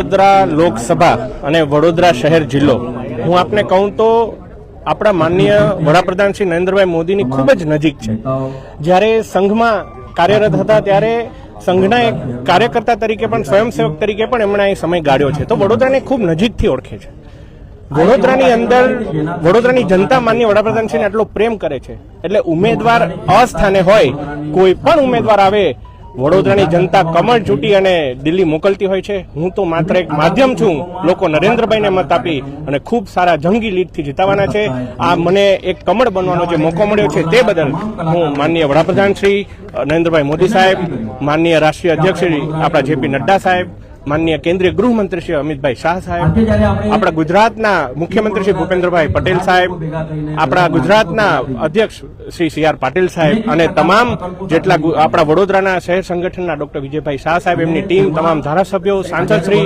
વડોદરા લોકસભા અને વડોદરા શહેર જિલ્લો. હું આપને કહું તો આપણા માનનીય વડાપ્રધાન શ્રી નરેન્દ્રભાઈ મોદીની ખૂબ જ નજીક છે. જ્યારે સંઘમાં કાર્યરત હતા ત્યારે સંઘના એક કાર્યકર્તા તરીકે પણ, સ્વયંસેવક તરીકે પણ એમણે અહીં સમય ગાળ્યો છે. તો વડોદરાને ખૂબ નજીકથી ઓળખે છે. વડોદરાની અંદર વડોદરાની જનતા માન્ય વડાપ્રધાનશ્રીને આટલો પ્રેમ કરે છે. એટલે ઉમેદવાર અસ્થાને હોય, કોઈ પણ ઉમેદવાર આવે વડોદરાની જનતા કમળ ચૂંટી અને દિલ્હી મોકલતી હોય છે. હું તો માત્ર એક માધ્યમ છું. લોકો નરેન્દ્રભાઈને મત આપી અને ખૂબ સારા જંગી લીડથી જીતાવાના છે. આ મને એક કમળ બનવાનો જે મોકો મળ્યો છે તે બદલ હું માનનીય વડાપ્રધાન શ્રી નરેન્દ્રભાઈ મોદી સાહેબ, માનનીય રાષ્ટ્રીય અધ્યક્ષ શ્રી આપણા જેપી નડ્ડા સાહેબ માનનીય કેન્દ્રીય ગૃહમંત્રી શ્રી અમિતભાઈ શાહ સાહેબ આપણા ગુજરાતના મુખ્યમંત્રી શ્રી ભૂપેન્દ્રભાઈ પટેલ સાહેબ આપણા ગુજરાતના અધ્યક્ષ શ્રી સી આર પાટીલ સાહેબ અને તમામ જેટલા આપણા વડોદરાના શહેર સંગઠનના ડોક્ટર વિજયભાઈ શાહ સાહેબ એમની ટીમ તમામ ધારાસભ્યો સાંસદ શ્રી